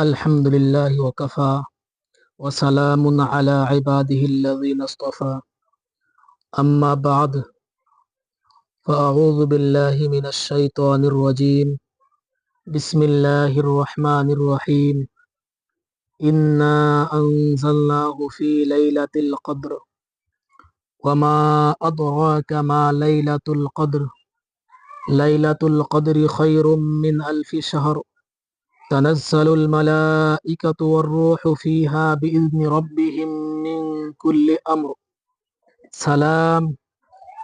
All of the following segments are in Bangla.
الحمد لله وكفى وسلام على عباده الذين اصطفى. أما بعد فأعوذ بالله من الشيطان الرجيم. بسم الله الرحمن الرحيم. إنا أنزلناه في ليلة القدر. وما أدراك ما ليلة القدر؟ ليلة القدر خير من ألف شهر. تنزل الملائكة والروح فيها بإذن ربهم من كل أمر. سلام.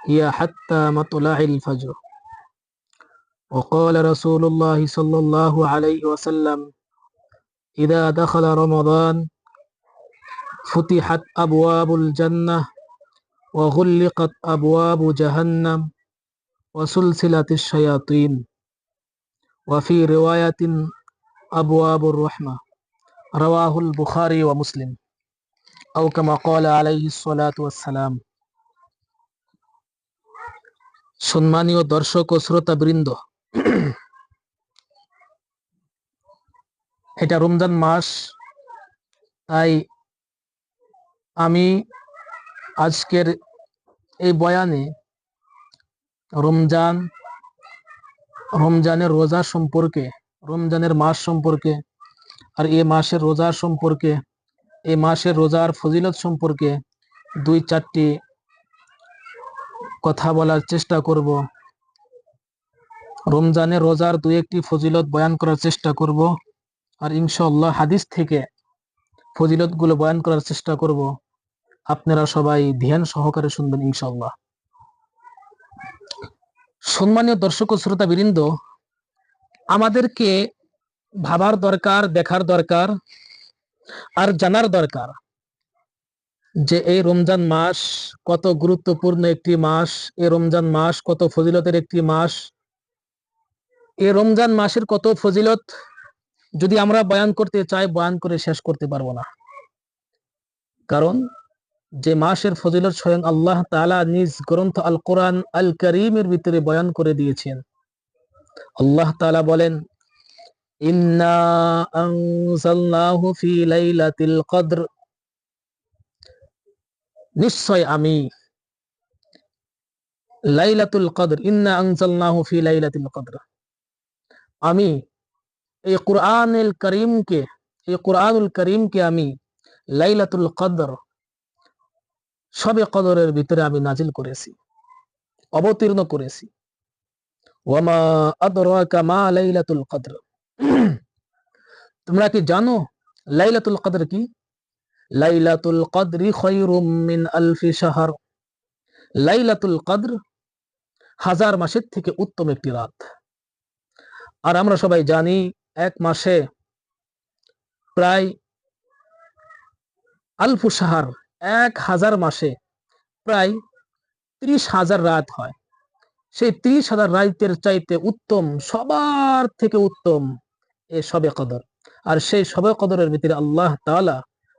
هي حتى مطلع الفجر. وقال رسول الله صلى الله عليه وسلم إذا دخل رمضان فتحت أبواب الجنة وغلقت أبواب جهنم وسلسلة الشياطين. وفي رواية আবু আবুর রহমা রওয়াহুল বুখারি ওয়া মুসলিম আও কামা কল আলাইহি সালাতু ওয়াসসালাম সম্মানীয় দর্শক ও শ্রোতা বৃন্দ এটা রমজান মাস, তাই আমি আজকের এই বয়ানে রমজান, রমজানের রোজা সম্পর্কে রমজানের মাস সম্পর্কে, আর এই মাসের রোজার সম্পর্কে এই মাসের রোজার ফজিলত সম্পর্কে দুই চারটি কথা বলার চেষ্টা করব। রমজানের রোজার দুই একটি ফজিলত বয়ান করার চেষ্টা করব, আর ইনশাল্লাহ হাদিস থেকে ফজিলতগুলো বয়ান করার চেষ্টা করব। আপনারা সবাই ধ্যান সহকারে শুনবেন ইনশাল্লাহ সম্মানীয় দর্শক ও শ্রোতা বৃন্দ আমাদেরকে ভাবার দরকার, দেখার দরকার আর জানার দরকার যে এই রমজান মাস কত গুরুত্বপূর্ণ একটি মাস, এই রমজান মাস কত ফজিলতের একটি মাস, এই রমজান মাসের কত ফজিলত যদি আমরা বয়ান করতে চাই, বয়ান করে শেষ করতে পারব না। কারণ যে মাসের ফজিলত স্বয়ং আল্লাহ তালা নিজ গ্রন্থ আল কোরআন আল করিমের ভিতরে বয়ান করে দিয়েছেন। আল্লাহ তালা বলেন আমি এই কোরআনুল করিমকে, এই কোরআনুল করিমকে আমি লাইলাতুল কদর, সবে কদরের ভিতরে আমি নাজিল করেছি, অবতীর্ণ করেছি। লাইলাতুল তোমরা কি জানো লাইলাতুল কদর কি? লাইলাতুল কদরি মিন আলফি শাহর। লাইলাতুল কদর হাজার মাসের থেকে উত্তম একটি রাত। আর আমরা সবাই জানি এক মাসে প্রায় আলফু সাহার এক হাজার মাসে প্রায় ত্রিশ হাজার রাত হয়। সেই ত্রিশ হাজার রাইতের চাইতে উত্তম, সবার থেকে উত্তম এ সবে কদর। আর সেই সবে কদরের ভিতরে আল্লাহ তালা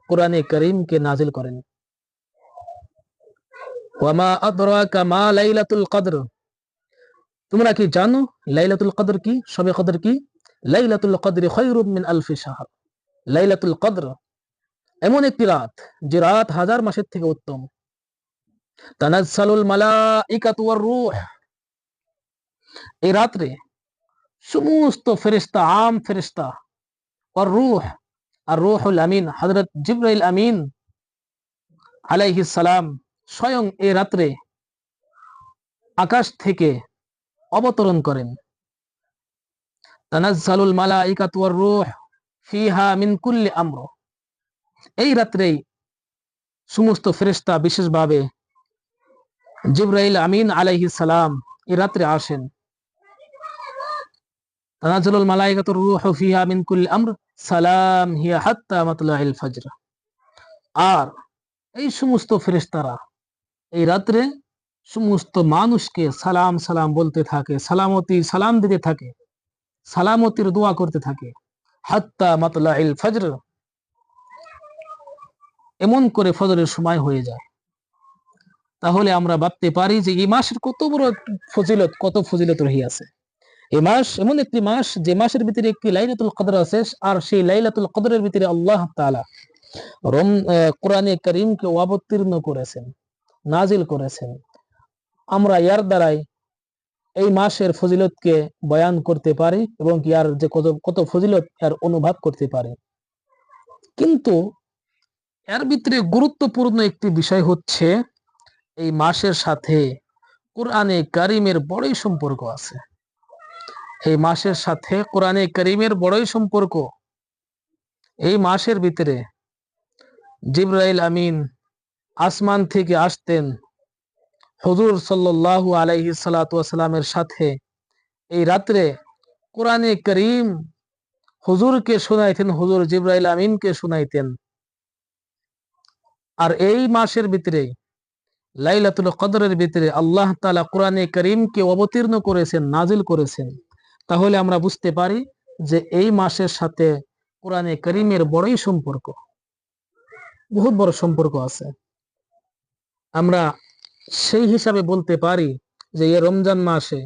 কোরআনে করিমকে নাজিল করেন। তোমরা কি জানো লাইলাতুল কদর কি? সবে কদর কি? লাইলাতুল কদর খৈরুম মিন আলফি শাহর। লাইলাতুল কদর এমন একটি রাত যে রাত হাজার মাসের থেকে উত্তম। তানাজ্জালুল মালাইকাতু ওয়ার রূহ। এই রাত্রে সমস্ত ফেরিস্তা আম ফেরিস্তা আর রুহ আর রুহুল আমিন হজরত জিব্রাইল আমিন আলাইহিস সালাম স্বয়ং এই রাত্রে আকাশ থেকে অবতরণ করেন। তানাজ্জালুল মালাইকাতু ওয়ার রূহ ফিহা মিন কুল্লি আমর। এই রাত্রেই সমস্ত ফেরেশতা বিশেষভাবে জিব্রাইল আমিন আলাইহিস সালাম এই রাত্রে আসেন। আর এই সমস্ত এই রাত্রে সমস্ত মানুষকে সালাম সালাম বলতে থাকে, সালামতি সালাম দিতে থাকে, সালামতির দোয়া করতে থাকে, হাত্তা মাতলাইল ফজর। এমন করে ফজরের সময় হয়ে যায়। তাহলে আমরা ভাবতে পারি যে এই মাসের কত বড় ফজিলত, কত ফজিলত রহিয়াছে এই মাস, এমন একটি মাস যে মাসের ভিতরে একটি লাইলাতুল কদর আছে, আর সেই লাইলাতুল কদরের ভিতরে আল্লাহ তাআলা রম কোরআনে করিমকে অবতীর্ণ করেছেন নাজিল করেছেন। আমরা ইয়ার দ্বারাই এই মাসের ফজিলতকে বয়ান করতে পারি এবং আর যে কত কত ফজিলত, এর অনুভব করতে পারি। কিন্তু এর ভিতরে গুরুত্বপূর্ণ একটি বিষয় হচ্ছে, এই মাসের সাথে কোরআনে কারিমের বড়ই সম্পর্ক আছে। এই মাসের সাথে কোরআনে করিমের বড়ই সম্পর্ক। এই মাসের ভিতরে জিব্রাইল আমিন আসমান থেকে আসতেন। হুজুর সাল্লাল্লাহু আলাইহি ওয়াসাল্লামের সাথে এই রাত্রে কোরআনে করিম হুজুরকে শোনাইতেন, হুজুর জিব্রাইল আমিনকে শোনাইতেন। আর এই মাসের ভিতরে, লাইলাতুল কদরের ভিতরে আল্লাহ তাআলা কোরআনে করিমকে অবতীর্ণ করেছেন নাজিল করেছেন। তাহলে আমরা বুঝতে পারি যে এই মাসের সাথে কোরআনে করিমের বড়ই সম্পর্ক। বহুত বড় সম্পর্ক আছে। আমরা সেই হিসাবে বলতে পারি যে এই রমজান মাসে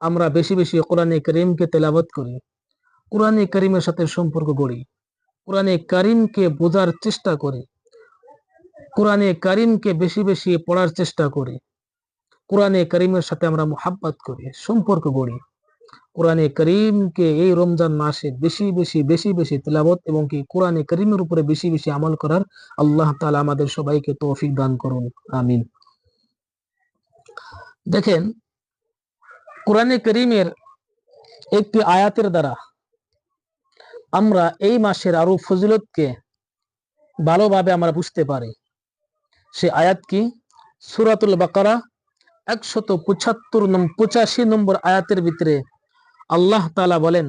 আমরা বেশি বেশি কোরআনে করিমকে তেলাবত করি। কোরআনে করিমের সাথে সম্পর্ক গড়ি। কোরআনে করিমকে বোঝার চেষ্টা করি। কোরআনে করিমকে বেশি বেশি পড়ার চেষ্টা করি। কোরআনে করিমের সাথে আমরা মোহাব্বত করি, সম্পর্ক গড়ি। কোরআনে করিমকে এই রমজান মাসে বেশি বেশি বেশি বেশি তেলাবত এবং কি কোরআনে করিমের উপরে বেশি বেশি আমল করার আল্লাহ তাআলা আমাদের সবাইকে তৌফিক দান করুন। আমিন। দেখেন, কোরআনে করিমের একটি আয়াতের দ্বারা আমরা এই মাসের আরও ফজিলতকে ভালোভাবে আমরা বুঝতে পারি। সে আয়াত কি? সুরাতুল বাকারা, একশত পঁচাত্তর পঁচাশি নম্বর আয়াতের ভিতরে আল্লাহ তালা বলেন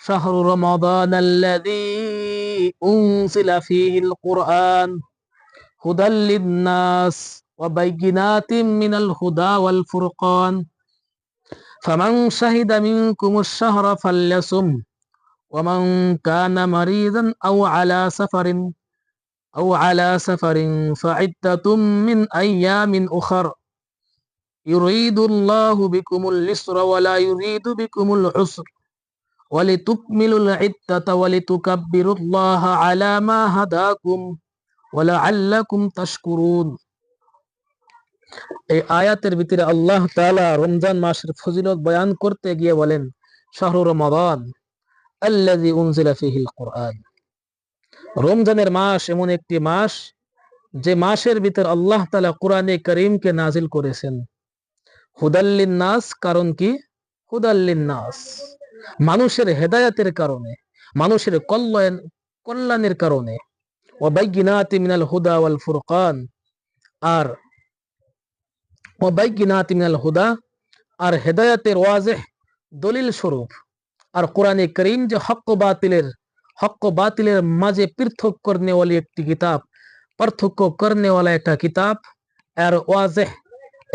শাহরু রমাদান আল্লাযী উনসিলা ফীহিল কুরআন হুদাল লিন-নাস ওয়া বাইয়িনাতিন মিনাল হুদা ওয়াল ফুরকান ফামান শাহিদা মিনকুমুশ শাহরা ফালয়াসুম ওয়া মান কানা মারিদান আও আলা সাফারিন আও আলা সাফারিন ফাইদ্দাতুম মিন আইয়ামিন উখরা ইউরিদুল্লাহু বিকুমুল ইসরা ওয়া লা ইউরিদু বিকুমুল উসর। ওয়া লিতুকমিলুল ইদ্দাতা ওয়া লিতুকাব্বিরুল্লাহা আলা মা হাদাকুম ওয়া এই আয়াতের ভিতরে আল্লাহ তাআলা রমজান মাসের ফজিলত বয়ান করতে গিয়ে বলেন, শাহরু রমাদান আল্লাযী উনজিলা ফিহিল কুরআন। রমজানের মাস এমন একটি মাস, যে মাসের ভিতর আল্লাহ তাআলা কোরআনে করিমকে নাজিল করেছেন। হুদাল্লিন নাস কারণ কি? হুদাল্লিন নাস মানুষের হেদায়াতের কারণে, মানুষের কল্যাণ, কল্যাণের কারণে। অবাইগিনাতি মিনাল হুদা ওয়াল ফুরকান। আর অবাইগিনাতি মিনাল হুদা, আর হেদায়াতের ওয়াজেহ দলিল স্বরূপ। আর কোরআনে করিম যে হক বাতিলের হক বাতিলের মাঝে পৃথক করনেওয়ালি একটি কিতাব, পার্থক্য করনেওয়ালা একটা কিতাব আর ওয়াজেহ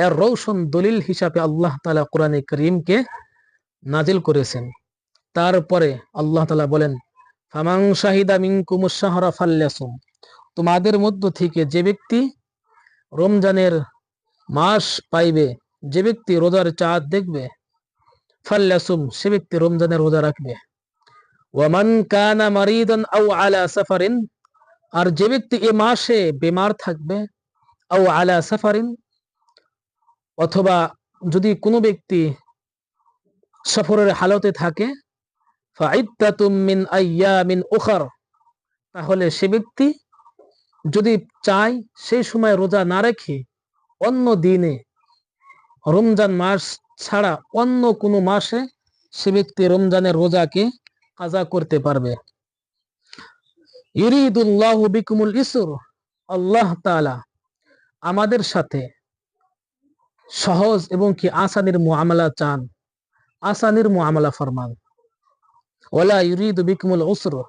এর রৌশন দলিল হিসাবে আল্লাহ তালা কোরআনে করিমকে নাজিল করেছেন। তারপরে আল্লাহ তালা বলেন, ফামান শাহিদা মিনকুমুশ শাহরা ফাল্যাসুম তোমাদের মধ্য থেকে যে ব্যক্তি রমজানের মাস পাইবে, যে ব্যক্তি রোজার চাঁদ দেখবে, ফাল্লাসুম, সে ব্যক্তি রমজানের রোজা রাখবে। ওয়ামান কানা মারিদান আও আলা সাফারিন, আর যে ব্যক্তি এ মাসে বেমার থাকবে, আও আলা সাফারিন অথবা যদি কোনো ব্যক্তি সফরের হালতে থাকে তাহলে সে ব্যক্তি যদি চায় সেই সময় রোজা না রেখে অন্য দিনে রমজান মাস ছাড়া অন্য কোনো মাসে সে ব্যক্তি রমজানের রোজাকে কাজা করতে পারবে। ইরিদুল্লাহু বিকুমুল ইসর, আল্লাহ তাআলা আমাদের সাথে সহজ এবং কি আসানির মুআমালা চান? আসানির মুআমালা ফরমান। ওয়ালা ইউরিদু বিকুমুল উসর।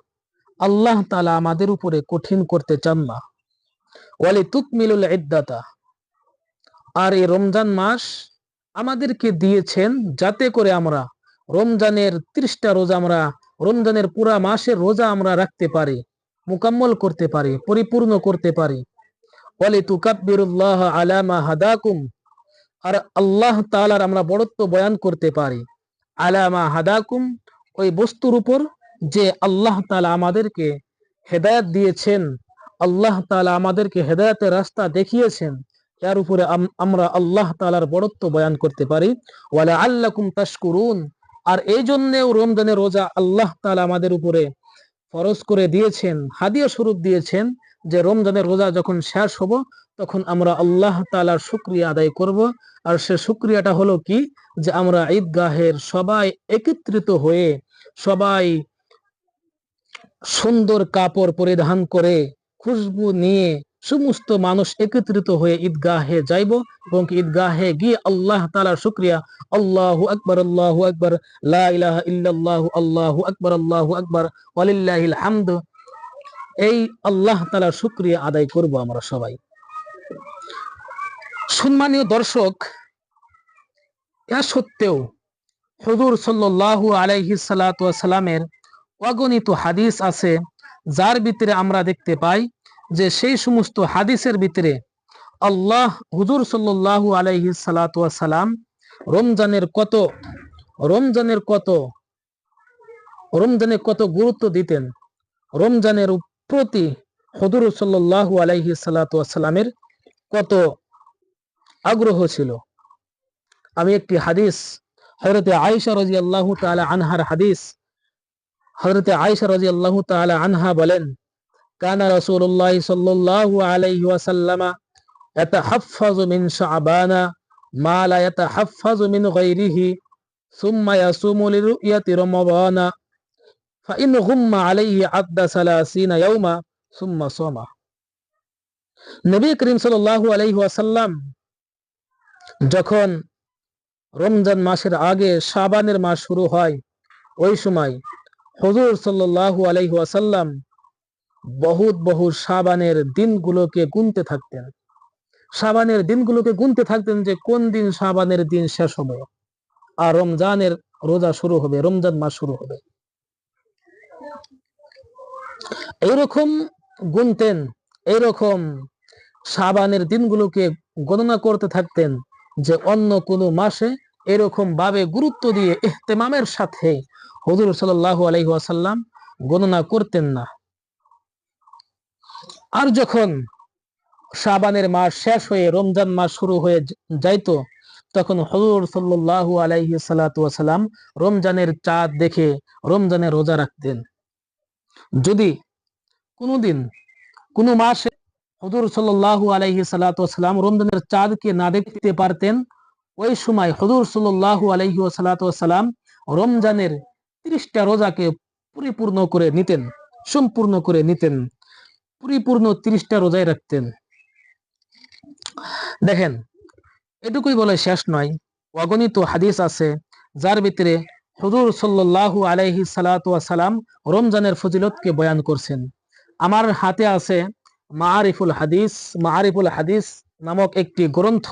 আল্লাহ তালা আমাদের উপরে কঠিন করতে চান না। ওয়ালি তুকমিলুল ইদ্দাতা। আর এই রমজান মাস আমাদেরকে দিয়েছেন যাতে করে আমরা রমজানের ত্রিশটা রোজা আমরা, রমজানের পুরা মাসের রোজা আমরা রাখতে পারি, মুকাম্মল করতে পারি, পরিপূর্ণ করতে পারি। ওয়ালি তুকাব্বিরুল্লাহ আলা মা হাদাকুম। আর আল্লাহ তালার আমরা বড়ত্ব বয়ান করতে পারি। আলামা হাদাকুম, ওই বস্তুর উপর যে আল্লাহ তালা আমাদেরকে হেদায়েত দিয়েছেন, আল্লাহ তালা আমাদেরকে হেদায়েতের রাস্তা দেখিয়েছেন এর উপরে আম- আমরা আল্লাহ তালার বড়ত্ব বয়ান করতে পারি। ওয়ালা আল্লাকুম তাশকুরুন, আর এই জন্যেও রমজানের রোজা আল্লাহ তালা আমাদের উপরে ফরজ করে দিয়েছেন, হাদিয়া স্বরূপ দিয়েছেন যে রমজানের রোজা যখন শেষ হব, তখন আমরা আল্লাহ তাআলার শুকরিয়া আদায় করব। আর সে শুকরিয়াটা হলো কি? যে আমরা ঈদগাহের সবাই একত্রিত হয়ে সবাই সুন্দর কাপড় পরিধান করে খুশবু নিয়ে সমস্ত মানুষ একত্রিত হয়ে ঈদগাহে যাইব এবং ঈদগাহে গিয়ে আল্লাহ তাআলার শুকরিয়া, আল্লাহু আকবর, আল্লাহু আকবার, লা ইলাহা ইল্লাল্লাহু, আল্লাহু আকবার আল্লাহু আকবার, ওয়ালিল্লাহিল হামদ এই আল্লাহ তাআলার শুকরিয়া আদায় করব আমরা সবাই। সম্মানীয় দর্শক, এ সত্ত্বেও হুজুর সাল্লাল্লাহু আলাইহি সাল্লাতু সালামের অগণিত হাদিস আছে, যার ভিতরে আমরা দেখতে পাই যে সেই সমস্ত হাদিসের ভিতরে আল্লাহ হুজুর সাল্লাল্লাহু আলাইহি সাল্লাতু সালাম রমজানের কত রমজানের কত রমজানে কত গুরুত্ব দিতেন, রমজানের প্রতি হুজুর সাল্লাল্লাহু আলাইহি সাল্লাতু কত আগ্রহ ছিল? আমি একটি হাদিস, হযরতে আয়েশা রাদিয়াল্লাহু তাআলা আনহার হাদিস, হযরতে আয়েশা রাদিয়াল্লাহু তাআলা আনহা বলেন, কানা রাসূলুল্লাহ সাল্লাল্লাহু আলাইহি ওয়াসাল্লাম ইয়াতাহাফফাজু মিন শাবানা মা লা ইয়াতাহাফফাজু মিন গায়রিহি, সুম্মা ইয়াসুমু লিরু'য়াতি রমাদানা। فإن غم عليه عد ثلاثين يوما ثم صام নবী করিম সাল্লাল্লাহু আলাইহি ওয়াসাল্লাম যখন রমজান মাসের আগে শাবানের মাস শুরু হয় ওই সময় হুজুর সাল্লাল্লাহু আলাইহি ওয়াসাল্লাম বহুত বহু শাবানের দিনগুলোকে গুনতে থাকতেন শাবানের দিনগুলোকে গুনতে থাকতেন যে কোন দিন শাবানের দিন শেষ হবে আর রমজানের রোজা শুরু হবে রমজান মাস শুরু হবে এইরকম গুনতেন, এইরকম শাবানের দিনগুলোকে গণনা করতে থাকতেন যে অন্য কোনো মাসে এরকম ভাবে গুরুত্ব দিয়ে ইহতেমামের সাথে হুজুর সাল্লাল্লাহু আলাইহি ওয়াসাল্লাম গণনা করতেন না। আর যখন সাবানের মাস শেষ হয়ে রমজান মাস শুরু হয়ে যাইতো, তখন হজুর সাল্লাল্লাহু আলাইহি ওয়াসাল্লাম রমজানের চাঁদ দেখে রমজানের রোজা রাখতেন। যদি কোনোদিন, কোনো মাসে হজুর সাল্লাল্লাহু আলাইহি সাল্লাতু ওয়াসাল্লাম রমজানের চাঁদকে না দেখতে পারতেন, ওই সময় হজুর সাল্লাল্লাহু আলাইহি সাল্লাতু ওয়াসাল্লাম রমজানের তিরিশটা রোজাকে পরিপূর্ণ করে নিতেন, সম্পূর্ণ করে নিতেন, পরিপূর্ণ তিরিশটা রোজায় রাখতেন। দেখেন, এটুকুই বলে শেষ নয়। অগণিত হাদিস আছে, যার ভিতরে হুজুর সাল্লাহ আলাইহি সালাম রমজানের ফজিলতকে বয়ান করছেন। আমার হাতে আছে মাআরিফুল হাদিস মাআরিফুল হাদিস নামক একটি গ্রন্থ।